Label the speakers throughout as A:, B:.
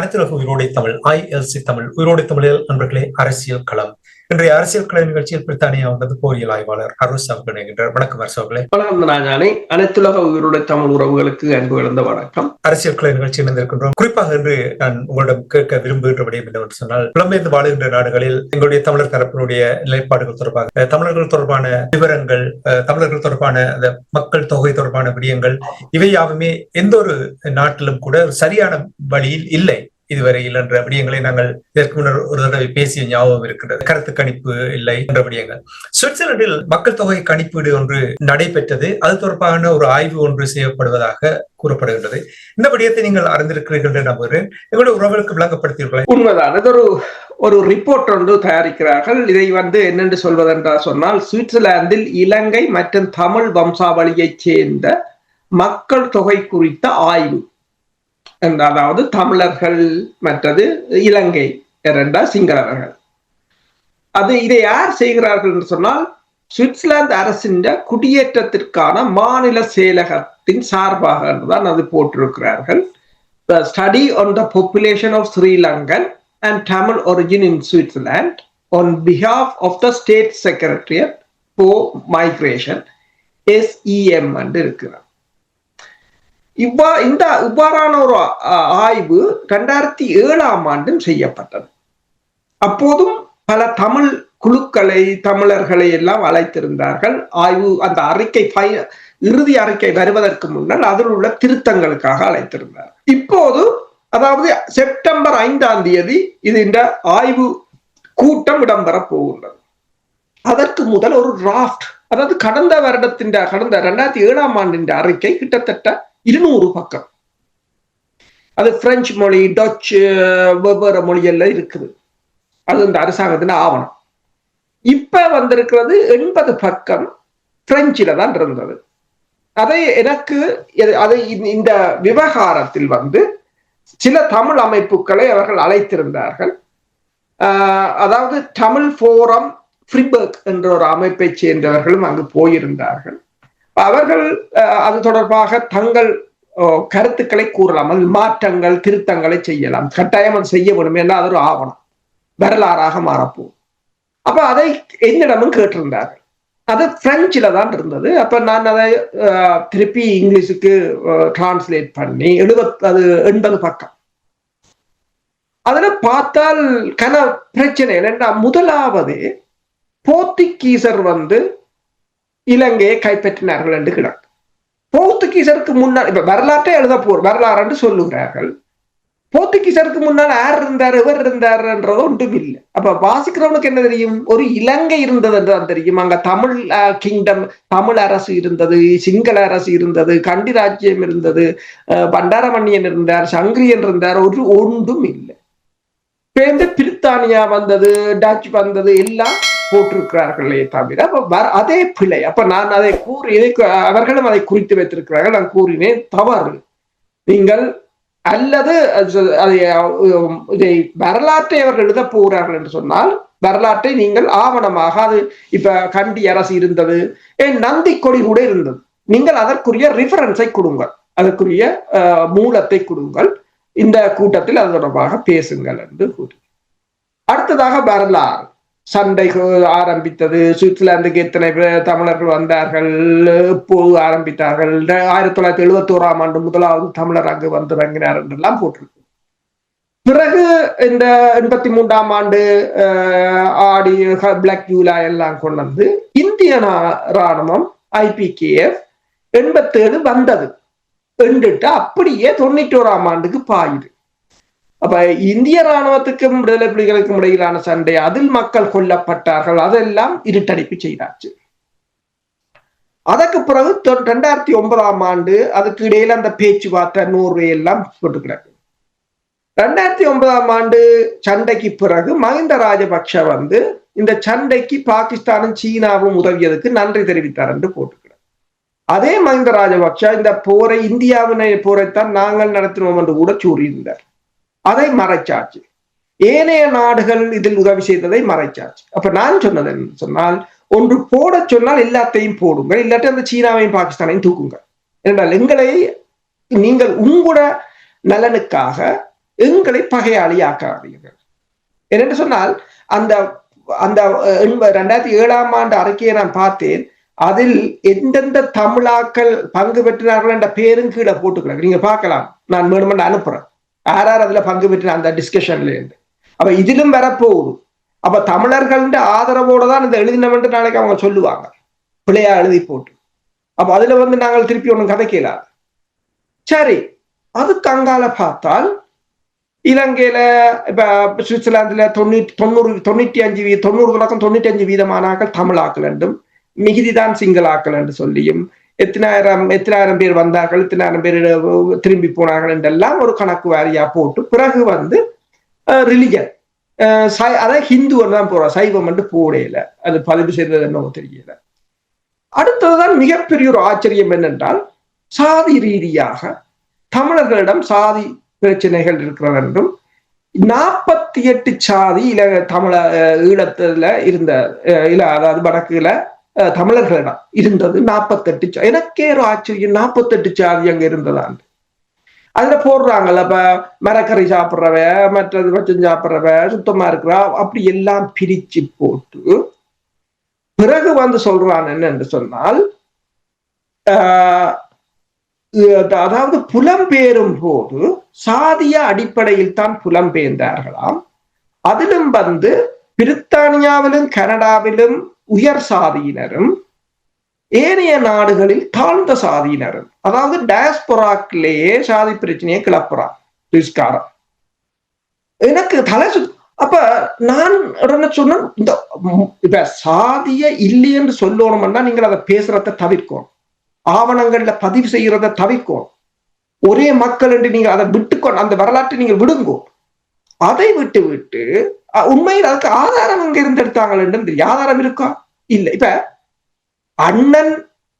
A: அனைத்துலக உயிரோடை தமிழ் ஐஎல்சி தமிழ் உயிரோடை தமிழில் நண்பர்களே அரசியல் களம். இன்றைய அரசியல் கள நிகழ்ச்சியில் பிரித்தானியா வந்தது போரியல் ஆய்வாளர் அருள் இணைகின்றார் வணக்கம் அரசு அவர்களே
B: வணக்கம் ராஜானே. அனைத்துலக உயிரோட தமிழ் உறவுகளுக்கு அன்பு கலந்த வணக்கம்.
A: அரசியல் கள நிகழ்ச்சி இணைந்திருக்கின்றோம். குறிப்பாக இன்று நான் உங்களிடம் கேட்க விரும்புகின்ற விடயம் என்னவென்று சொன்னால் புலம்பெயர்ந்து வாழுகின்ற நாடுகளில் எங்களுடைய தமிழர் தரப்பினுடைய நிலைப்பாடுகள் தொடர்பாக தமிழர்கள் தொடர்பான விவரங்கள் தமிழர்கள் தொடர்பான அந்த மக்கள் தொகை தொடர்பான விடயங்கள் இவை யாவுமே எந்த ஒரு நாட்டிலும் கூட சரியான வழியில் இல்லை. இதுவரையில் என்ற விடயங்களை நாங்கள் இதற்கு முன்னர் ஒரு தடவை பேசிய ஞாபகம் இருக்கின்றது கருத்து கணிப்பு இல்லை என்ற விடயங்கள். சுவிட்சர்லாந்தில் மக்கள் தொகை கணிப்பீடு ஒன்று நடைபெற்றது. அது தொடர்பான ஒரு ஆய்வு ஒன்று செய்யப்படுவதாக கூறப்படுகின்றது. இந்த விடயத்தை நீங்கள் அறிந்திருக்கிறீர்கள் என்று நம்புகிறேன். எங்களுடைய உறவுகளுக்கு விளங்கப்படுத்தீர்கள்.
B: உண்மைதான்? இது ஒரு ஒரு ரிப்போர்ட் ஒன்று தயாரிக்கிறார்கள். இதை வந்து என்னென்று சொல்வதென்றால் சொன்னால் சுவிட்சர்லாந்தில் இலங்கை மற்றும் தமிழ் வம்சாவளியைச் சேர்ந்த மக்கள் தொகை குறித்த ஆய்வு. அதாவது தமிழர்கள் மற்றது இலங்கை இரண்டா சிங்களவர்கள். அது இதை யார் செய்கிறார்கள் என்று சொன்னால் சுவிட்சர்லாந்து அரசின் குடியேற்றத்திற்கான மாநில செயலகத்தின் சார்பாக என்றுதான் அது போட்டிருக்கிறார்கள். Study on the population of Sri Lankan and Tamil origin in origin on behalf of the state secretariat for migration SEM என்று இருக்கிறார். இவ்வா இந்த இவ்வாறான ஒரு ஆய்வு ரெண்டாயிரத்தி ஏழாம் ஆண்டும் செய்யப்பட்டது. அப்போதும் பல தமிழ் குழுக்களை தமிழர்களை எல்லாம் அழைத்திருந்தார்கள். ஆய்வு அந்த அறிக்கை பை இறுதி அறிக்கை வருவதற்கு முன்னால் அதில் உள்ள திருத்தங்களுக்காக அழைத்திருந்தார். இப்போது அதாவது செப்டம்பர் ஐந்தாம் தேதி இது இந்த ஆய்வு கூட்டம் இடம்பெற போகின்றது. அதற்கு முதல் ஒரு டிராஃப்ட் அதாவது கடந்த வருடத்தின் கடந்த ரெண்டாயிரத்தி ஏழாம் ஆண்டின் அறிக்கை கிட்டத்தட்ட இருநூறு பக்கம். அது பிரெஞ்சு மொழி டச்சு வெவ்வேறு மொழியெல்லாம் இருக்குது. அது இந்த அரசாங்கத்தின் ஆவணம். இப்ப வந்திருக்கிறது எண்பது பக்கம் பிரெஞ்சில தான் இருந்தது. அதை எனக்கு அதை இந்த- இந்த விவகாரத்தில் வந்து சில தமிழ் அமைப்புகளை அவர்கள் அழைத்திருந்தார்கள். ஆஹ் அதாவது தமிழ் ஃபோரம் ஃப்ரிபர்க் என்ற ஒரு அமைப்பை சேர்ந்தவர்களும் அங்கு போயிருந்தார்கள். அவர்கள் அது தொடர்பாக தங்கள் கருத்துக்களை கூறலாம் அதில் மாற்றங்கள் திருத்தங்களை செய்யலாம். கட்டாயம் அது செய்ய வேண்டும் ஏன்னா அது ஒரு ஆவணம். வரலாறாக மாறப்போகும் அப்ப அதை என்னிடமும் கேட்டிருந்தார்கள். அது பிரெஞ்சில தான் இருந்தது. அப்ப நான் அதை ஆஹ், திருப்பி இங்கிலீஷுக்கு டிரான்ஸ்லேட் பண்ணி எழுபத் அது எண்பது பக்கம். அதுல பார்த்தால் கன பிரச்சனை என்னென்னா முதலாவது போர்த்துகீசர் வந்து இலங்கையை கைப்பற்றினார்கள் என்று கிடக்கு. போர்த்துகீசருக்கு முன்னால் இப்ப வரலாற்றை எழுத போர் வரலாறு என்று சொல்லுகிறார்கள். போர்த்துகீசருக்கு முன்னால் யார் இருந்தார் எவர் இருந்தார்ன்றது ஒன்றும் இல்லை. அப்ப வாசிக்கிறவனுக்கு என்ன தெரியும்? ஒரு இலங்கை இருந்தது என்றுதான் தெரியும். அங்க தமிழ் கிங்டம் தமிழ் அரசு இருந்தது சிங்கள அரசு இருந்தது கண்டி ராஜ்யம் இருந்தது பண்டாரமணியன் இருந்தார் சங்கிரியன் இருந்தார் ஒரு ஒன்றும் இல்லை. பிரித்தானியா வந்தது டச் வந்தது எல்லாம் போட்டிருக்கிறார்களே தவிர அதே பிழை. அப்ப நான் அதை கூறி இதை அவர்களும் அதை குறித்து வைத்திருக்கிறார்கள். நான் கூறினேன் தவறு. நீங்கள் அல்லது அதை இதை வரலாற்றை அவர்கள் எழுத போகிறார்கள் என்று சொன்னால் வரலாற்றை நீங்கள் ஆவணமாக அது இப்ப கண்டி அரசு இருந்தது ஏன் நந்தி கொடி கூட இருந்தது. நீங்கள் அதற்குரிய ரிஃபரன்ஸை கொடுங்கள். அதற்குரிய அஹ், மூலத்தை கொடுங்கள். இந்த கூட்டத்தில் அது தொடர்பாக பேசுங்கள் என்று கூறி. அடுத்ததாக வரலாறு. சண்டைகள் ஆரம்பித்தது. சுவிட்சர்லாந்துக்கு எத்தனை பேர் தமிழர்கள் வந்தார்கள்? எப்போது ஆரம்பித்தார்கள்? ஆயிரத்தி தொள்ளாயிரத்தி எழுபத்தி ஓராம் ஆண்டு முதலாவது தமிழர் அங்கு வந்து இறங்கினார் என்றெல்லாம் போட்டிருக்கு பிறகு இந்த எண்பத்தி மூன்றாம் ஆண்டு ஆடி பிளாக் ஜூலா எல்லாம் கொண்டு வந்து இந்திய நா- ராணுவம் ஐபிகேஎஃப் எண்பத்தேழு வந்தது. என்றுட்டு அப்படியே தொண்ணூற்றி ஓராம் ஆண்டுக்கு பாயுது. அப்ப இந்திய ராணுவத்துக்கும் விடுதலை புலிகளுக்கும் இடையிலான சண்டை அதில் மக்கள் கொல்லப்பட்டார்கள். அதெல்லாம் இருட்டடிப்பு செய்தாச்சு. அதற்கு பிறகு ரெண்டாயிரத்தி ஒன்பதாம் ஆண்டு அதுக்கு இடையில அந்த பேச்சுவார்த்தை நோர்வே எல்லாம் போட்டு கிடக்கு. ரெண்டாயிரத்தி ஒன்பதாம் ஆண்டு சண்டைக்கு பிறகு மஹிந்த ராஜபக்ஷ வந்து இந்த சண்டைக்கு பாகிஸ்தானும் சீனாவும் உதவியதுக்கு நன்றி தெரிவித்தார் என்று போட்டுக்கிறார் அதே மஹிந்த ராஜபக்ஷ இந்த போரை இந்தியாவினை போரைத்தான் நாங்கள் நடத்தினோம் என்று கூட கூறியிருந்தார். அதை மறைச்சாச்சு. ஏனைய நாடுகள் இதில் உதவி செய்ததை மறைச்சாச்சு. அப்ப நான் சொன்னது என்ன சொன்னால் ஒன்று போட சொன்னால் எல்லாத்தையும் போடுங்க இல்லாட்டி அந்த சீனாவையும் பாகிஸ்தானையும் தூக்குங்க என்றால் எங்களை நீங்கள் உங்களோட நலனுக்காக எங்களை பகையாளியாக்காதீர்கள். என்னென்று சொன்னால் அந்த அந்த ரெண்டாயிரத்தி ஏழாம் ஆண்டு அறிக்கையை நான் பார்த்தேன். அதில் எந்தெந்த தமிழாக்கள் பங்கு பெற்றினார்கள் என்ற பேரும் கீழே போட்டுக்கிறாங்க நீங்க பார்க்கலாம். நான் வேணுமென்று அனுப்புறேன். யார் அதுல பங்கு பெற்ற அந்த டிஸ்கஷன்ல இருந்து அப்ப இதிலும் வரப்போகுது அப்ப தமிழர்கள் ஆதரவோட தான் இந்த எழுதினவன்ட்டு நாளைக்கு அவங்க சொல்லுவாங்க பிள்ளையா எழுதி போட்டு அப்ப அதுல வந்து நாங்கள் திருப்பி ஒன்றும் கதைக்கலாது சரி அதுக்கு அங்கால பார்த்தால் இலங்கையில இப்ப சுவிட்சர்லாந்துல தொண்ணூ தொண்ணூறு தொண்ணூத்தி அஞ்சு வீ தொண்ணூறு தொடக்கம் தொண்ணூத்தி அஞ்சு வீதமானாக்கள் தமிழாக்கள் என்றும் மிகுதிதான் சிங்களாக்கள் என்று சொல்லியும் எத்தனாயிரம் எத்தனாயிரம் பேர் வந்தார்கள் எத்தனாயிரம் பேர் திரும்பி போனார்கள் என்றெல்லாம் ஒரு கணக்கு வாரியா போட்டு பிறகு வந்து ரிலிஜன் அதான் ஹிந்து தான் போறோம் சைவம் என்று போடையில அது பதிவு செய்தது என்னவோ தெரியல. அடுத்ததுதான் மிகப்பெரிய ஒரு ஆச்சரியம் என்னென்றால் சாதி ரீதியாக தமிழர்களிடம் சாதி பிரச்சனைகள் இருக்கிறது என்றும் நாற்பத்தி எட்டு சாதி இல தமிழ ஈழத்துல இருந்த இல்ல அதாவது வடக்குல தமிழர்களிடம் இருந்தது நாற்பத்தெட்டு எனக்கே ஒரு ஆச்சரியம். நாற்பத்தெட்டு சாதி அங்க இருந்ததான் அதுல போடுறாங்கல்ல இப்ப மரக்கறி சாப்பிட்றவ மற்றது பச்சம் சாப்பிட்றவ சுத்தமா இருக்கிறா அப்படி எல்லாம் பிரிச்சு போட்டு பிறகு வந்து சொல்றான் என்னன்னு சொன்னால் அதாவது புலம்பெயரும் போது சாதிய அடிப்படையில் தான் புலம்பெயர்ந்தார்களாம் அதிலும் வந்து பிரித்தானியாவிலும் கனடாவிலும் உயர் சாதியினரும் ஏனைய நாடுகளில் தாழ்ந்த சாதியினரும் அதாவது டயஸ்பொராக்கிலேயே சாதி பிரச்சனையை கிளப்புறான் ரிஸ்காரம் எனக்கு தலை அப்ப நான் உடனே சொன்ன இந்த இப்ப சாதிய இல்லை என்று சொல்லணும்னா நீங்கள் அதை பேசுறத தவிர்க்கும் ஆவணங்கள்ல பதிவு செய்யறத தவிர்க்கும் ஒரே மக்கள் என்று நீங்க அதை விட்டுக்கொண்டு அந்த வரலாற்றை நீங்க விடுங்கோ. அதை விட்டு விட்டு உண்மையில் அதுக்கு ஆதாரம் அங்க இருந்து எடுத்தாங்க ஆதாரம் இருக்கா? இல்ல. இப்ப அண்ணன்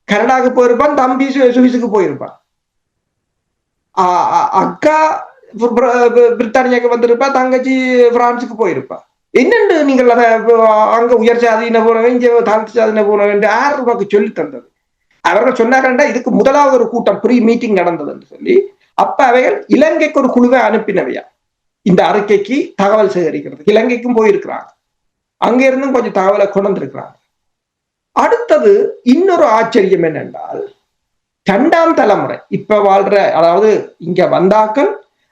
B: கனடாவுக்கு போயிருப்பான் தம்பி சுவிஸுக்கு போயிருப்பான். அக்கா பிரித்தானியாக்கு வந்திருப்பா தங்கச்சி பிரான்ஸுக்கு போயிருப்பா. என்னென்று நீங்கள் அதை அங்க உயர் சாதியின போனவன் இங்க தாழ்த்து சாதின போனவன் யார் ரூபாய்க்கு சொல்லி தந்தது. அவர்கள் சொன்னார்கள்டா இதுக்கு முதலாவது ஒரு கூட்டம் ப்ரீ மீட்டிங் நடந்தது என்று சொல்லி அப்ப அவைகள் இலங்கைக்கு ஒரு குழுவை அனுப்பினவையா? இந்த அறிக்கைக்கு தகவல் சேகரிக்கிறது. இலங்கைக்கும் போயிருக்கிறாங்க. அங்கிருந்தும் கொஞ்சம் தகவலை கொண்டிருக்கிறாங்க அடுத்தது இன்னொரு ஆச்சரியம் என்னென்றால் இரண்டாம் தலைமுறை இப்ப வாழ்ற அதாவது இங்க வந்தாக்கள்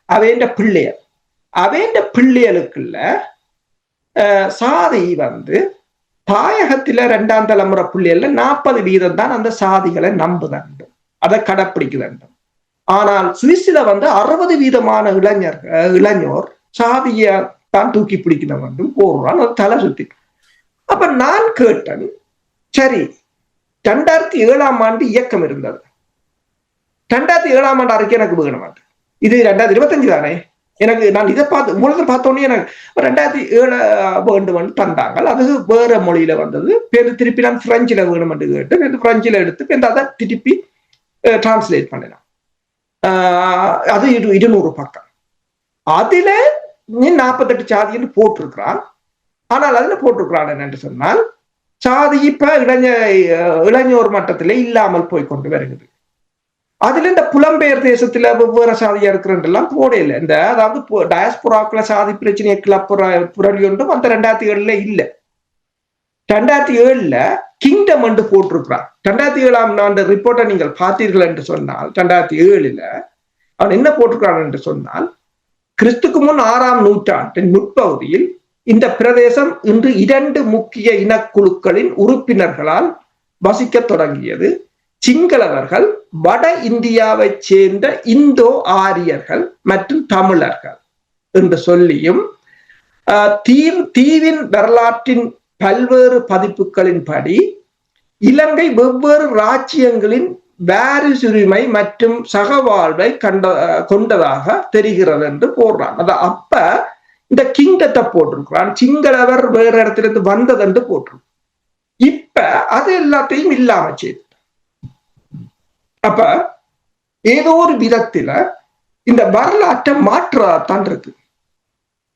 B: அவேண்ட பிள்ளையர் அவேண்ட பிள்ளைகளுக்குள்ள சாதி வந்து தாயகத்துல ரெண்டாம் தலைமுறை பிள்ளைகள்ல நாற்பது வீதம் தான் அந்த சாதிகளை நம்புதண்டு. அதை கடைப்பிடிக்குதண்டு. ஆனால் சுவிஸ்ல வந்து அறுபது வீதமான இளைஞர் இளைஞர் சாதிய தான் தூக்கி பிடிக்கணும் வேண்டும். போடுறான் தலை சுத்தி. அப்ப நான் கேட்டேன் சரி ரெண்டாயிரத்தி ஏழாம் ஆண்டு இயக்கம் இருந்தது. ரெண்டாயிரத்தி ஏழாம் ஆண்டு அறிக்கை எனக்கு வேணும் இது ரெண்டாயிரத்தி இருபத்தஞ்சு தானே? எனக்கு நான் இதை பார்த்து உங்களுக்கு பார்த்தோன்னே எனக்கு ரெண்டாயிரத்தி ஏழு வேண்டும் தந்தாங்க. அது வேற மொழியில வந்தது. பேர் திருப்பி நான் பிரெஞ்சில் வேணும் என்று கேட்டு பிரெஞ்சில் எடுத்து அதை திருப்பி டிரான்ஸ்லேட் பண்ணினேன். அது இரு இருநூறு பக்கம் அதுல நீ நாற்பத்தெட்டு சாதின்னு போட்டிருக்கிறான் ஆனால் அதுல போட்டிருக்கிறான் என்னென்று சொன்னால் சாதி இப்ப இளைஞ இளைஞர் மட்டத்திலே இல்லாமல் போய் கொண்டு வருகிறது அதுல இந்த புலம்பெயர் தேசத்துல வெவ்வேறு சாதியா இருக்கிறன்றெல்லாம் போடையில இந்த அதாவது டயஸ்புராக்குள்ள சாதி பிரச்சனையை கிளப்புற புரளி ஒன்றும் அந்த ரெண்டாயிரத்தி ஏழுல இல்ல ரெண்டாயிரத்தி ஏழுல கிங்டம் என்று போட்டிருக்கிறான் ரெண்டாயிரத்தி ஏழாம் ஆண்டு ரிப்போர்ட்டை நீங்கள் பார்த்தீர்கள் என்று சொன்னால் ரெண்டாயிரத்தி ஏழுல அவன் என்ன போட்டிருக்கிறான் என்று சொன்னால் கிறிஸ்துக்கு முன் ஆறாம் நூற்றாண்டின் முற்பகுதியில் இந்த பிரதேசம் இன்று இரண்டு முக்கிய இனக்குழுக்களின் உறுப்பினர்களால் வசிக்க தொடங்கியது. சிங்களவர்கள் வட இந்தியாவை சேர்ந்த இந்தோ ஆரியர்கள் மற்றும் தமிழர்கள் என்று சொல்லியும் தீவின் வரலாற்றின் பல்வேறு பதிப்புகளின்படி இலங்கை வெவ்வேறு ராஜ்யங்களின் வாரிசுரிமை மற்றும் சகவாழ்வை கண்ட கொண்டதாக தெரிகிறது என்று போடுறான் அத அப்ப இந்த கிங்கத்தை போட்டிருக்கிறான். சிங்களவர் வேற இடத்திலிருந்து வந்தது என்று போட்டிருக்கான் இப்ப அது எல்லாத்தையும் இல்லாம செய்து. அப்ப ஏதோ ஒரு விதத்துல இந்த வரலாற்றை மாற்றத்தான் இருக்கு.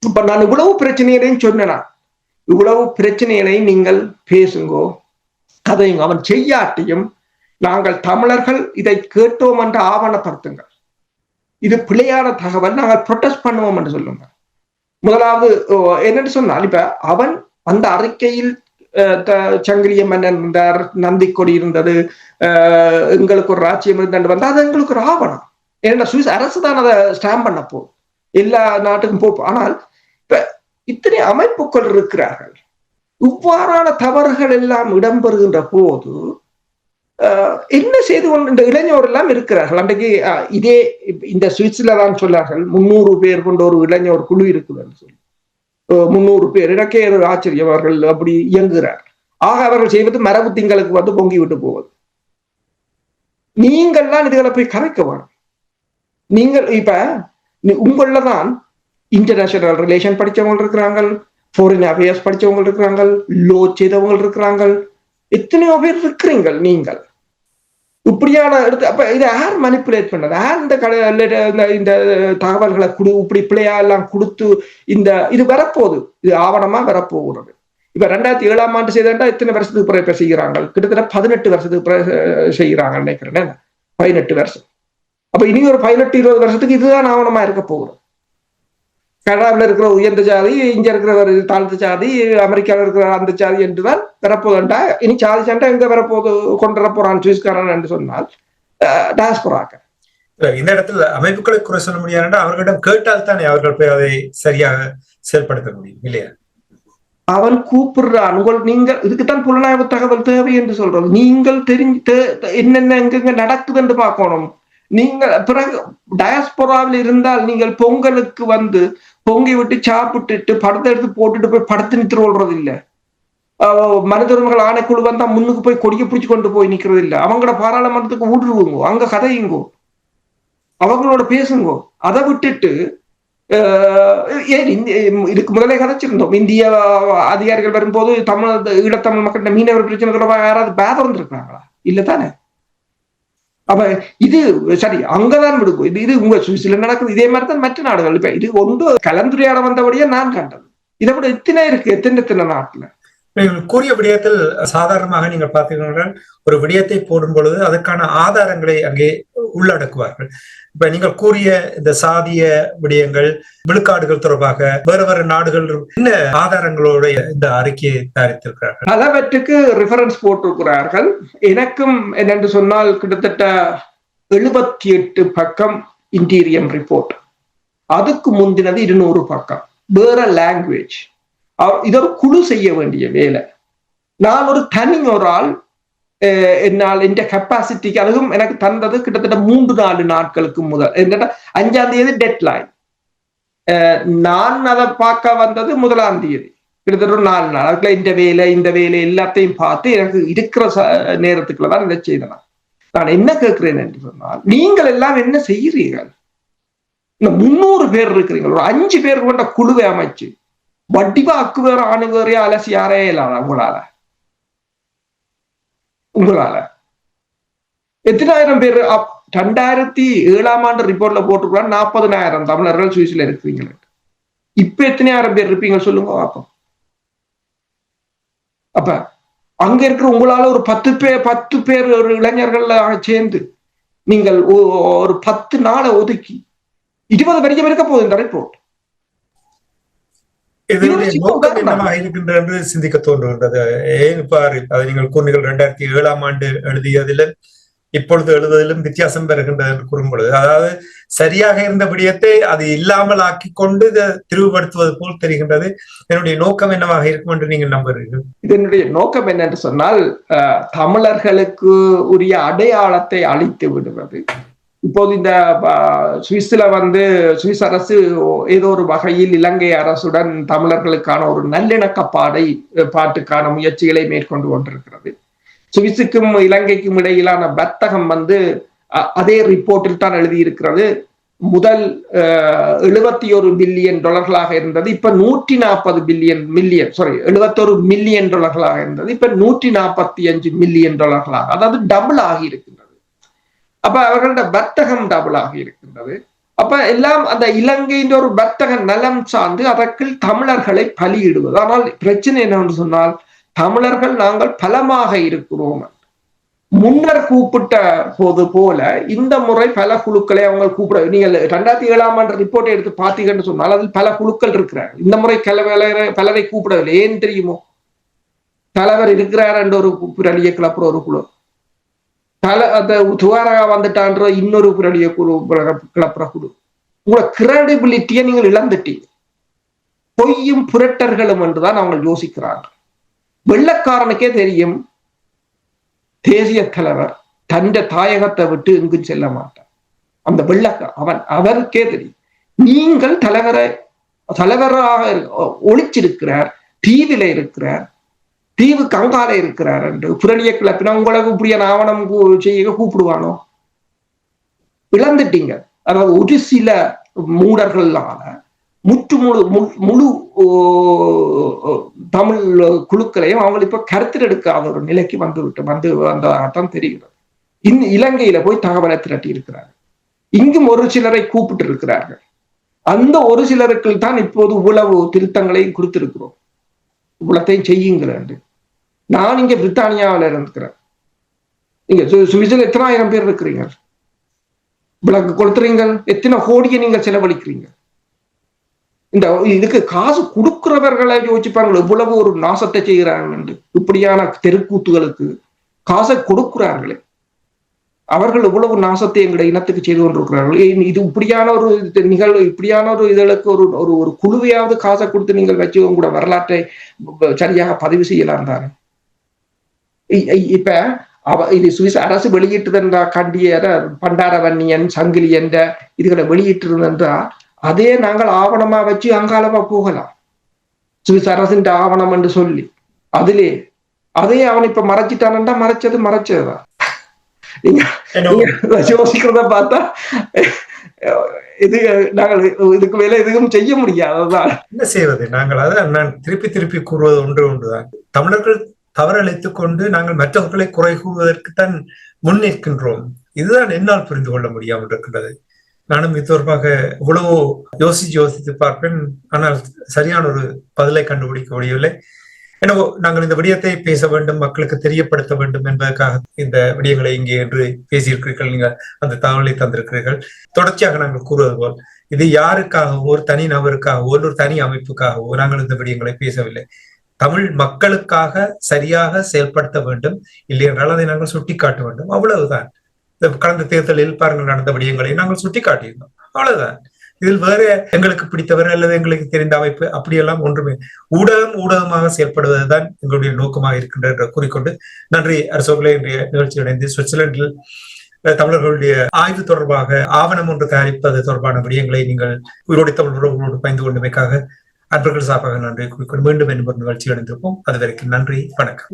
B: இப்ப நான் இவ்வளவு பிரச்சனைகளையும் சொன்னேனா? இவ்வளவு பிரச்சனைகளை நீங்கள் பேசுங்கோ. அதையும் அவன் செய்யாட்டியும் நாங்கள் தமிழர்கள் இதை கேட்டோம் என்று ஆவணப்படுத்துங்கள். இது பிழையான தகவல் நாங்கள் ப்ரொட்டஸ்ட் பண்ணுவோம் என்று சொல்லுங்க முதலாவது என்னன்னு சொன்னால் இப்ப அவன் அந்த அறிக்கையில் சங்கிலிய மன்னன் இருந்தார் நந்தி கொடி இருந்தது எங்களுக்கு ஒரு ராஜ்யம் இருந்தாண்டு வந்தா அது எங்களுக்கு ஒரு ஆவணம். ஏன்னா சுவிஸ் அரசு தான் அதை ஸ்டாம்ப் பண்ண போ எல்லா நாட்டுக்கும் போ ஆனால் இப்ப இத்தனை அமைப்புகள் இருக்கிறார்கள். இவ்வாறான தவறுகள் எல்லாம் இடம்பெறுகின்ற போது என்ன செய்து கொண்டு இந்த இளைஞர் எல்லாம் இருக்கிறார்கள்? அன்றைக்கு இதே இந்த சுவிட்ஸ்ல தான் சொன்னார்கள் முன்னூறு பேர் கொண்ட ஒரு இளைஞர் குழு இருக்குதுன்னு சொல்லி. முன்னூறு பேர். இடக்கே ஆச்சரியம் அவர்கள் அப்படி இயங்குகிறார். ஆக அவர்கள் செய்வது மரபு திங்களுக்கு வந்து பொங்கி விட்டு போவது. நீங்கள்லாம் இதுகளை போய் கரைக்க வேணும். நீங்கள் இப்ப உங்கள தான் இன்டர்நேஷனல் ரிலேஷன் படிச்சவங்க இருக்கிறாங்க ஃபாரின் அஃபேர்ஸ் படிச்சவங்க இருக்கிறாங்க லோ செய்தவங்க இருக்கிறாங்க. எத்தனையோ பேர் இருக்கிறீங்கள் நீங்கள். இப்படியான எடுத்து அப்ப இதை யார் மனிப்புலேட் பண்ணது? யார் இந்த கடை இந்த தகவல்களை கொடு இப்படி பிள்ளையா எல்லாம் கொடுத்து இந்த இது வரப்போகுது. இது ஆவணமா வரப்போகிறது. இப்ப ரெண்டாயிரத்தி ஏழாம் ஆண்டு செய்தா இத்தனை வருஷத்துக்கு பிறகு இப்ப செய்கிறாங்க கிட்டத்தட்ட பதினெட்டு வருஷத்துக்கு பிறகு செய்கிறாங்க நினைக்கிறேன். பதினெட்டு வருஷம். அப்ப இனி ஒரு பதினெட்டு இருபது வருஷத்துக்கு இதுதான் ஆவணமா இருக்க போகிறோம் கனடாவில் இருக்கிற உயர்ந்த ஜாதி இங்க இருக்கிற ஒரு தாழ்ந்த ஜாதி அமெரிக்காவில் இருக்கிற அந்த ஜாதி என்றுதான் வரப்போதுண்டா இனி சாதி சண்டை எங்க வரப்போது கொண்டு போறான் சுவிஸ்காரன் என்று சொன்னால் டாஸ்பராக்க
A: இந்த இடத்துல அமைப்புகளை குறை சொல்ல முடியாது அவர்களிடம் கேட்டால் தானே அவர்கள் போய் அதை சரியாக செயல்படுத்த முடியும் இல்லையா?
B: அவன் கூப்பிடுறான் உங்கள் நீங்கள் இதுக்குத்தான் புலனாய்வு தகவல் தேவை என்று சொல்றது. நீங்கள் தெரிஞ்சு என்னென்ன எங்கெங்க நடக்குது என்று பார்க்கணும். நீங்கள் பிறகு டயஸ்பொராவில் இருந்தால் நீங்கள் பொங்கலுக்கு வந்து பொங்கி விட்டு சாப்பிட்டுட்டு படத்தை எடுத்து போட்டுட்டு போய் படத்து நிறுத்து கொள்றது இல்லை. மனித ஆணைக்குழு வந்தா முன்னுக்கு போய் கொடிய பிடிச்சு கொண்டு போய் நிக்கிறது இல்ல. அவங்களோட பாராளுமன்றத்துக்கு ஊடுருவுங்கோ அங்க கதையுங்கோ அவங்களோட பேசுங்கோ. அதை விட்டுட்டு இதுக்கு முதலே கதைச்சிருந்தோம். இந்திய அதிகாரிகள் வரும்போது தமிழ் ஈழத்தமிழ் மக்கள் மீனவர் பிரச்சனை தொடர்பாக யாராவது பேதம் வந்திருக்கிறாங்களா? இல்ல தானே? அப்ப இது சரி அங்கதான் விடுக்கும் இது இது உங்க சுவிஸ்ல நடக்குது. இதே மாதிரி தான் மற்ற நாடுகள். இப்ப இது ஒன்று கலந்துரையாட வந்தபடியே நான் கண்டது. இதை விட எத்தனை இருக்கு எத்தனை எத்தனை நாட்டுல?
A: கூறிய விடயத்தில் சாதாரணமாக நீங்கள் பார்த்தீங்கன்னா ஒரு விடயத்தை போடும் பொழுது அதற்கான ஆதாரங்களை அங்கே உள்ளடக்குவார்கள். இப்ப நீங்கள் கூறிய இந்த சாதிய விடயங்கள் விழுக்காடுகள் தொடர்பாக வேறு வேறு நாடுகள் என்ன ஆதாரங்களோட இந்த அறிக்கையை தயாரித்திருக்கிறார்கள்?
B: பலவற்றுக்கு ரெஃபரன்ஸ் போட்டிருக்கிறார்கள். எனக்கும் என்னென்று சொன்னால் கிட்டத்தட்ட எழுபத்தி எட்டு பக்கம் இன்டீரியம் ரிப்போர்ட் அதுக்கு முந்தினது இருநூறு பக்கம். வேற லாங்குவேஜ் இதொரு குழு செய்ய வேண்டிய வேலை. நான் ஒரு தனி ஒரு ஆள் என்னால் என்ற கெப்பாசிட்டிக்கு அதுவும் எனக்கு தந்தது கிட்டத்தட்ட மூன்று நாலு நாட்களுக்கு முதல் என்னன்னா அஞ்சாம் தேதி டெட்லைன் நான் அதை பார்க்க வந்தது முதலாம் தேதி கிட்டத்தட்ட ஒரு நாலு நாள் அதுக்குள்ள இந்த வேலை இந்த வேலை எல்லாத்தையும் பார்த்து எனக்கு இருக்கிற நேரத்துக்குள்ள தான் இதை செய்தேன் நான் என்ன கேட்கிறேன் என்று சொன்னால் நீங்கள் எல்லாம் என்ன செய்கிறீர்கள் இந்த முன்னூறு பேர் இருக்கிறீங்க ஒரு அஞ்சு பேர் கொண்ட குழுவை அமைச்சு வட்டிவா அக்கு வேற ஆணு அலசி யாரே இல்லாத உங்களால உங்களால. எத்தனாயிரம் பேர் ரெண்டாயிரத்தி ஏழாம் ஆண்டு ரிப்போர்ட்ல போட்டிருக்கலாம் நாற்பதுனாயிரம் தமிழர்கள் சுவிஸ்ல இருக்கிறீங்க இப்ப எத்தனையாயிரம் பேர் இருப்பீங்க சொல்லுங்க பார்ப்போம் அப்ப அங்க இருக்கிற உங்களால ஒரு பத்து பேர் பத்து பேர் ஒரு இளைஞர்கள் சேர்ந்து நீங்கள் ஒரு பத்து நாளை ஒதுக்கி இருபது வரைக்கும் இருக்க போகுது இந்த ரிப்போர்ட்
A: இதனுடைய நோக்கம் என்னவாக இருக்கின்றது என்று சிந்திக்க தோன்றுகின்றது ஏன் பாரு அதை நீங்கள் கூறுங்கள் இரண்டாயிரத்தி ஏழாம் ஆண்டு எழுதியதில் இப்பொழுது எழுதுவதிலும் வித்தியாசம் பெறுகின்றது என்று கூறும்பொழுது அதாவது சரியாக இருந்த விடயத்தை அது இல்லாமல் ஆக்கி கொண்டு இதை திருவுபடுத்துவது போல் தெரிகின்றது என்னுடைய நோக்கம் என்னவாக இருக்கும் என்று நீங்கள் நம்புகிறீர்கள்
B: இதனுடைய நோக்கம் என்னென்று சொன்னால் தமிழர்களுக்கு உரிய அடையாளத்தை அழித்து விடுவது இப்போது இந்த சுவிஸ்ல வந்து சுவிஸ் அரசு ஏதோ ஒரு வகையில் இலங்கை அரசுடன் தமிழர்களுக்கான ஒரு நல்லிணக்கப்பாடை பாட்டுக்கான முயற்சிகளை மேற்கொண்டு கொண்டிருக்கிறது. சுவிஸுக்கும் இலங்கைக்கும் இடையிலான வர்த்தகம் வந்து அதே ரிப்போர்ட்டில் தான் எழுதியிருக்கிறது. முதல் எழுபத்தி ஒரு பில்லியன் டாலர்களாக இருந்தது இப்ப நூற்றி நாற்பது பில்லியன் மில்லியன் சாரி எழுபத்தொரு மில்லியன் டாலர்களாக இருந்தது இப்ப நூற்றி நாற்பத்தி அஞ்சு மில்லியன் டாலர்களாக அதாவது டபுள் ஆகியிருக்கு. அப்ப அவர்களோட வர்த்தகம் டபுள் இருக்கின்றது. அப்ப எல்லாம் அந்த இலங்கையின் ஒரு வர்த்தக நலம் சார்ந்து அதற்குள் தமிழர்களை பலியிடுவது. ஆனால் பிரச்சனை என்னவென்று சொன்னால் தமிழர்கள் நாங்கள் பலமாக இருக்கிறோம். முன்னர் கூப்பிட்ட போது போல இந்த முறை பல குழுக்களை அவங்க கூப்பிட நீங்கள் ரெண்டாயிரத்தி ஏழாம் ஆண்டு ரிப்போர்ட்டை எடுத்து பார்த்தீங்கன்னு சொன்னால் அதில் பல குழுக்கள் இருக்கிறார் இந்த முறை கல பலரை கூப்பிடவில்லை. ஏன் தெரியுமோ? தலைவர் இருக்கிறார் என்ற ஒரு புரளிய கிளப்புற ஒரு குழு. தல அந்த துவாரகா வந்துட்டான்ற இன்னொரு புரளிய குழு கிளப்புற குழு. உங்களோட கிரெடிபிலிட்டியை நீங்கள் இழந்துட்டீங்க. பொய்யும் புரட்டர்களும் என்றுதான் அவங்க யோசிக்கிறார்கள் வெள்ளக்காரனுக்கே தெரியும் தேசிய தலைவர் தந்த தாயகத்தை விட்டு எங்கும் செல்ல மாட்டான் அந்த வெள்ளக்க அவன் அவருக்கே தெரியும். நீங்கள் தலைவரை தலைவராக ஒழிச்சிருக்கிறார் தீவில இருக்கிறார். தீவு கங்கால இருக்கிறார் என்று. புரளிய கிளப்பினா உங்களுக்கு இப்படிய ஆவணம் செய்ய கூப்பிடுவானோ? இழந்துட்டீங்க. அதாவது ஒரு சில மூடர்களால முற்று முழு முழு தமிழ் குழுக்களையும் அவங்க இப்ப கருத்தில் எடுக்காத ஒரு நிலைக்கு வந்து விட்டு வந்து வந்ததாகத்தான் தெரிகிறது. இந் இலங்கையில போய் தகவலை திரட்டி இருக்கிறார் இங்கும் ஒரு சிலரை கூப்பிட்டு இருக்கிறார்கள் அந்த ஒரு சிலருக்கு தான் இப்போது உளவு திருத்தங்களை கொடுத்திருக்கிறோம். இவ்வளத்தை செய்யுங்கள் நான் இங்க பிரித்தானியாவில் இருந்துக்கிறேன் நீங்க சுவிட்சர்லாந்து எத்தனாயிரம் பேர் இருக்கிறீங்க? விளக்கு கொடுத்துறீங்க எத்தனை கோடியை நீங்க செலவழிக்கிறீங்க? இந்த இதுக்கு காசு கொடுக்கிறவர்களை யோசிப்பாங்க இவ்வளவு ஒரு நாசத்தை செய்கிறாங்க இப்படியான தெருக்கூத்துகளுக்கு காசை கொடுக்கிறார்களே. அவர்கள் இவ்வளவு நாசத்தை எங்களுடைய இனத்துக்கு செய்து கொண்டிருக்கிறார்கள். இது இப்படியான ஒரு நிகழ்வு இப்படியான ஒரு இதழுக்கு ஒரு ஒரு ஒரு குழுவையாவது காசை கொடுத்து நீங்கள் வச்சு உங்களோட வரலாற்றை சரியாக பதிவு செய்யலாம் தானே? இப்ப அவ இது சுவிஸ் அரசு வெளியிட்டதென்றா கண்டியர பண்டாரவன்னியன் சங்கிலி என்ற இதுகளை வெளியிட்டிருந்தா அதே நாங்கள் ஆவணமா வச்சு அங்காலமா போகலாம். சுவிஸ் அரசின் ஆவணம் என்று சொல்லி. அதிலே அதே அவன் இப்ப மறைச்சிட்டானண்டா மறைச்சது மறைச்சதுதான். நீங்க யோசிக்கிறத பார்த்தா இது நாங்கள் இதுக்கு மேல எதுவும் செய்ய முடியாததான்
A: என்ன செய்வது? நாங்கள் அதான் நான் திருப்பி திருப்பி கூறுவது ஒன்று ஒன்றுதான். தமிழர்கள் தவறளித்துக் கொண்டு நாங்கள் மற்றவர்களை குறை கூறுவதற்குத்தான் முன்னிற்கின்றோம் இதுதான் என்னால் புரிந்து கொள்ள முடியாமல் இருக்கின்றது. நானும் இது தொடர்பாக இவ்வளவோ யோசித்து யோசித்து பார்ப்பேன். ஆனால் சரியான ஒரு பதிலை கண்டுபிடிக்க முடியவில்லை. எனவோ நாங்கள் இந்த விடயத்தை பேச வேண்டும் மக்களுக்கு தெரியப்படுத்த வேண்டும் என்பதற்காக இந்த விடயங்களை இங்கே என்று பேசியிருக்கிறீர்கள். நீங்கள் அந்த தகவலை தந்திருக்கிறீர்கள். தொடர்ச்சியாக நாங்கள் கூறுவது போல் இது யாருக்காகவோ ஒரு தனி நபருக்காகவோ ஒரு தனி அமைப்புக்காகவோ நாங்கள் இந்த விடயங்களை பேசவில்லை. தமிழ் மக்களுக்காக சரியாக செயல்படுத்த வேண்டும். இல்லை என்றால் அதை நாங்கள் சுட்டிக்காட்ட வேண்டும். அவ்வளவுதான். கடந்த தேர்தலில் பாருங்கள் நடந்த விடயங்களை நாங்கள் சுட்டிக்காட்டியிருந்தோம். அவ்வளவுதான். இதில் வேற எங்களுக்கு பிடித்தவர் அல்லது எங்களுக்கு தெரிந்த அமைப்பு அப்படியெல்லாம் ஒன்றுமே. ஊடகம் ஊடகமாக செயல்படுவதுதான் எங்களுடைய நோக்கமாக இருக்கின்ற என்று கூறிக்கொண்டு நன்றி அரசோகலே இன்றைய நிகழ்ச்சி இணைந்து சுவிட்சர்லாந்தில் தமிழர்களுடைய ஆய்வு தொடர்பாக ஆவணம் ஒன்று தயாரிப்பது தொடர்பான விடயங்களை நீங்கள் உயிரோடு தமிழ் உறவுகளோடு பயந்து கொண்டமைக்காக அன்பர்கள் சார்பாக நன்றி கூறிக்கொண்டு மீண்டும் என்பது நிகழ்ச்சி அடைந்திருப்போம் அது வரைக்கும் நன்றி வணக்கம்.